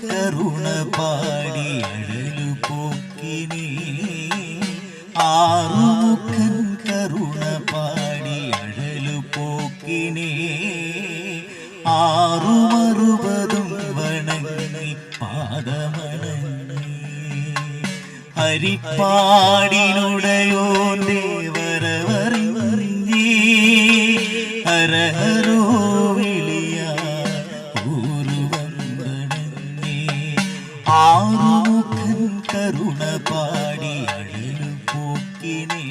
കരുണ പാടി അഴലു പോക്കിനെ ആറുമുഖൻ കരുണ പാടി അഴലു പോക്കിനെ ആറുമറുപതും വണങ്ങി പാദമണങ്ങി. ഹരിപ്പാടിനുടയോന്റെ ആറുമുഖൻ കരുണ പാടി അഴിലു പോക്കിനേ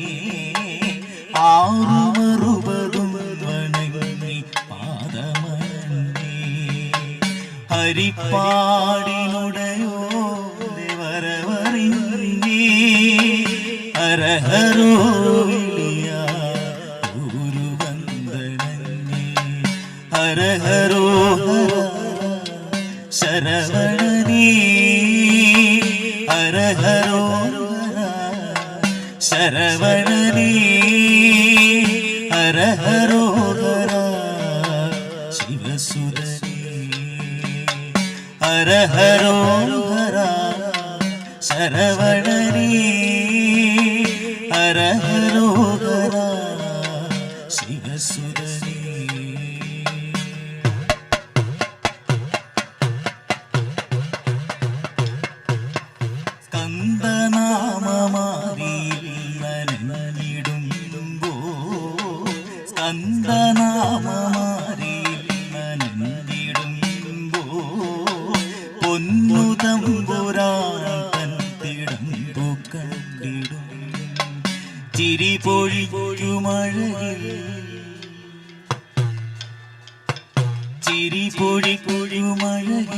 ആറുമറുപതും വണങ്ങി പാദമേ ഹരിപ്പാടിനുടയോ വരവറിഞ്ഞി. ഹരഹരോ ഹരഹരോ ഹര ശരവണനീ ഹരഹരോ ഹര ശരവണനീ ഹരഹരോ ഹര ശിവസുരനീ ഹര ഹരോ ശരവണനീ ഹര സ്കന്ദനാമമാരിയിൽ നനഞ്ഞിടുമ്പോ പൊന്നുതമ്പുരാൻ തിടമ്പു കണ്ടിടും ചിരി പൊഴിപ്പൊഴുമഴയിൽ ചിരി പൊഴിപ്പൊഴുമഴയിൽ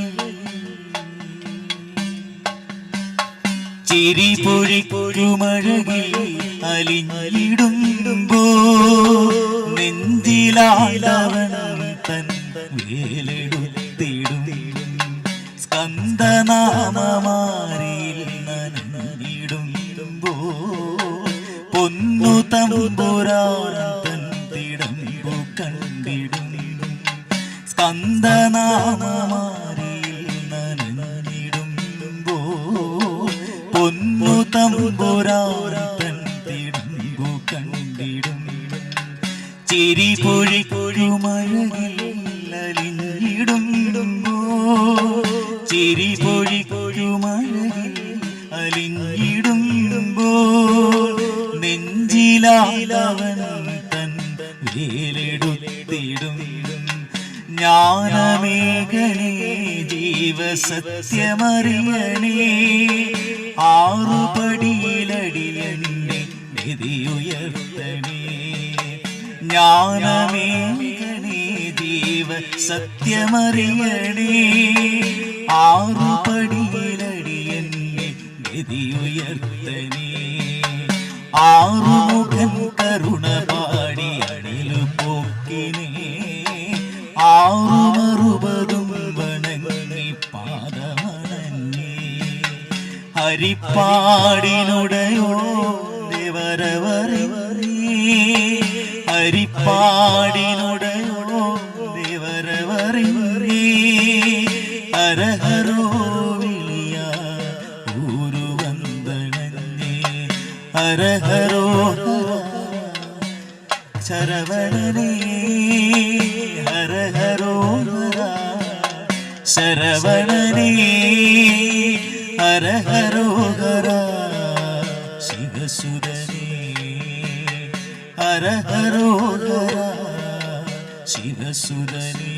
ചിരി പൊഴിപ്പൊഴുമഴകിൽ അലിഞ്ഞിടുമ്പോ നെഞ്ചിലാടവൻ തൻ സ്കന്ദനാമമാരിയിൽ പൊന്നു തമ്പുരാൻ തൻ സ്കന്ദനാമമാരിയിൽ ചിരി പൊഴി പൊഴുമഴകിൽ അലിഞ്ഞിടുമ്പോ ചിരി പൊഴി പൊഴുമഴകിൽ അലിഞ്ഞിടുമ്പോ നെഞ്ചിലാവൻ തൻ വേലെടുത്തിടും. ജ്ഞാനമേഖലേ ജീവസത്യമറിയണേ ആറുപടിയിലടിയണി നിധിയുയർത്തണേ ജ്ഞാനമേഖലേ ജീവ സത്യമറിയണേ. ആറുപടിയിലടിയണ്ണെ നിധിയുയർത്തണേ ആറുമുഖൻ കരുണ പാടി അടിലു പോക്കിനേ ആറുമറുപതും വണങ്ങി പാദമണങ്ങി. ഹരിപ്പാടിനുടയോ ദേവരവറി ഹരിപ്പാടിനുടയോ ഹരഹരോ ഹരഹരോ ശരവണനേ ഹര ഹരോ ഹര ശരവണനേ. ഹര ഹരോ ഹര ശിവസുരനേ. ഹര ഹരോ ഹര ശിവസുരനേ